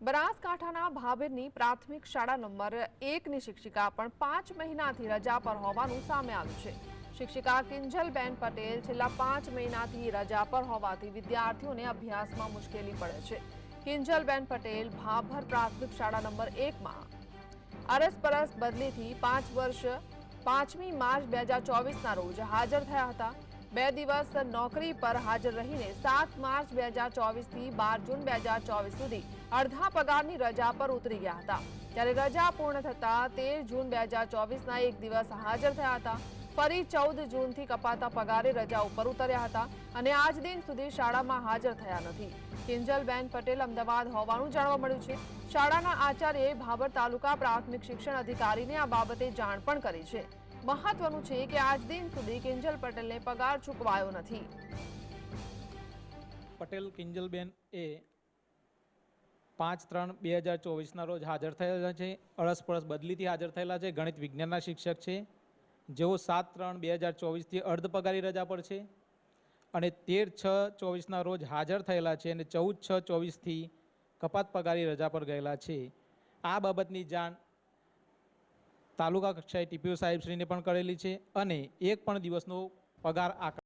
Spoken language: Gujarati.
બનાસકાંઠાના ભાભેરની પ્રાથમિક શાળા નંબર એકની શિક્ષિકા પણ પાંચ મહિનાથી રજા પર હોવાનું સામે આવ્યું છે. શિક્ષિકા કિંજલબેન પટેલ છેલ્લા પાંચ મહિનાથી રજા પર હોવાથી વિદ્યાર્થીઓને અભ્યાસમાં મુશ્કેલી પડે છે. કિંજલબેન પટેલ ભાભર પ્રાથમિક શાળા નંબર એકમાં અરસપરસ બદલીથી પાંચ વર્ષ પાંચમી માર્ચ બે હજાર ચોવીસના રોજ હાજર થયા હતા. બે દિવસ નોકરી પર હાજર રહીને સાત માર્ચ બે હજાર ચોવીસથી બાર જૂન બે હજાર ચોવીસ સુધી અડધા પગારની રજા પર ઉતરી ગયા હતા. ત્યારે રજા પૂર્ણ થતા તેર જૂન બે હજાર ચોવીસના એક દિવસ હાજર થયા હતા. ફરી ચૌદ જૂનથી કપાતા પગારે રજા ઉપર ઉતર્યા હતા અને આજ દિન સુધી શાળામાં હાજર થયા નથી. કિંજલબેન પટેલ અમદાવાદ હોવાનું જાણવા મળ્યું છે. શાળાના આચાર્યએ ભાભર તાલુકા પ્રાથમિક શિક્ષણ અધિકારીને આ બાબતે જાણ પણ કરી છે. મહત્વનું છે કે આજ દિન સુધી કિંજલ પટેલને પગાર ચૂકવાયો નથી. પટેલ, કિંજલબેન એ પાંચ ત્રણ બે હજાર ચોવીસના રોજ હાજર થયેલા છે. અળસપળસ બદલીથી હાજર થયેલા છે. ગણિત વિજ્ઞાનના શિક્ષક છે. જેઓ સાત ત્રણ બે હજાર ચોવીસથી અર્ધ પગારી રજા પર છે અને તેર છ ચોવીસના રોજ હાજર થયેલા છે અને ચૌદ છ ચોવીસથી કપાત પગારી રજા પર ગયેલા છે. આ બાબતની જાણ તાલુકા કક્ષાએ ટીપીઓ સાહેબશ્રીને પણ કરેલી છે અને એક પણ દિવસનો પગાર આકાર